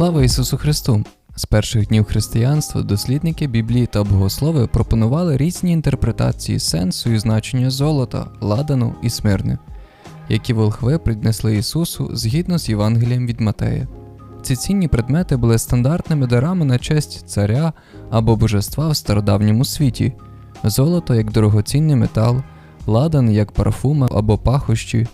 Слава Ісусу Христу! З перших днів християнства дослідники Біблії та богослови пропонували різні інтерпретації сенсу і значення золота, ладану і смирни, які волхви піднесли Ісусу згідно з Євангелієм від Матея. Ці цінні предмети були стандартними дарами на честь царя або божества в стародавньому світі, золото як дорогоцінний метал, ладан як парфума або пахощі,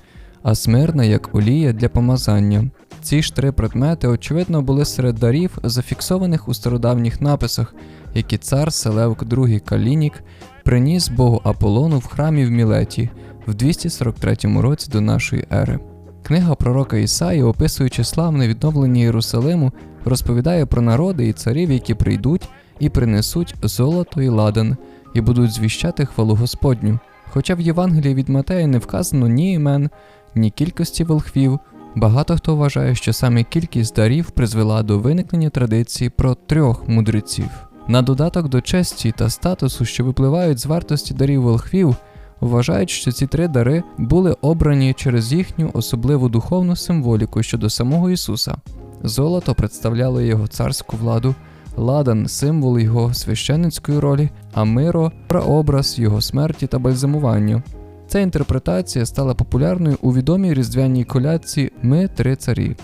а смирна як олія для помазання. Ці ж три предмети, очевидно, були серед дарів, зафіксованих у стародавніх написах, які цар Селевк II Калінік приніс богу Аполлону в храмі в Мілеті в 243 році до нашої ери. Книга пророка Ісаї, описуючи славне відновлення Єрусалиму, розповідає про народи і царів, які прийдуть і принесуть золото і ладан, і будуть звіщати хвалу Господню. Хоча в Євангелії від Матея не вказано ні імен, ні кількості волхвів, багато хто вважає, що саме кількість дарів призвела до виникнення традиції про трьох мудреців. На додаток до честі та статусу, що випливають з вартості дарів волхвів, вважають, що ці три дари були обрані через їхню особливу духовну символіку щодо самого Ісуса. Золото представляло його царську владу, ладан символ його священницької ролі, а миро прообраз його смерті та бальзамування. Ця інтерпретація стала популярною у відомій різдвяній колядці Ми три царі.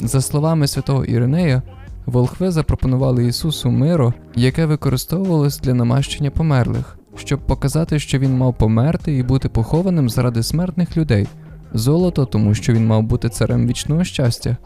За словами святого Іринея, волхви запропонували Ісусу миро, яке використовувалось для намащення померлих, щоб показати, що він мав померти і бути похованим заради смертних людей, золото, тому що він мав бути царем вічного щастя,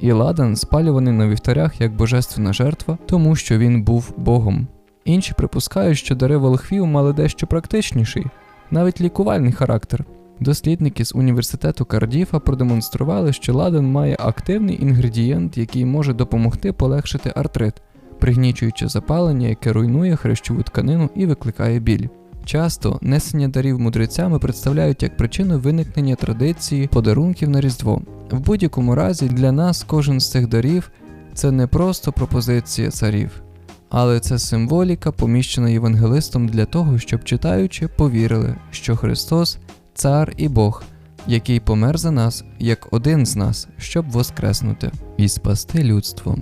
і ладан спалюваний на вівтарях як божественна жертва, тому що він був Богом. Інші припускають, що дари волхвів мали дещо практичніший, навіть лікувальний характер. Дослідники з університету Кардіфа продемонстрували, що ладан має активний інгредієнт, який може допомогти полегшити артрит, пригнічуючи запалення, яке руйнує хрящову тканину і викликає біль. Часто несення дарів мудрецями представляють як причину виникнення традиції подарунків на Різдво. В будь-якому разі для нас кожен з цих дарів це не просто пропозиція царів, але це символіка, поміщена євангелистом для того, щоб читаючи повірили, що Христос цар і Бог, який помер за нас як один з нас, щоб воскреснути і спасти людство.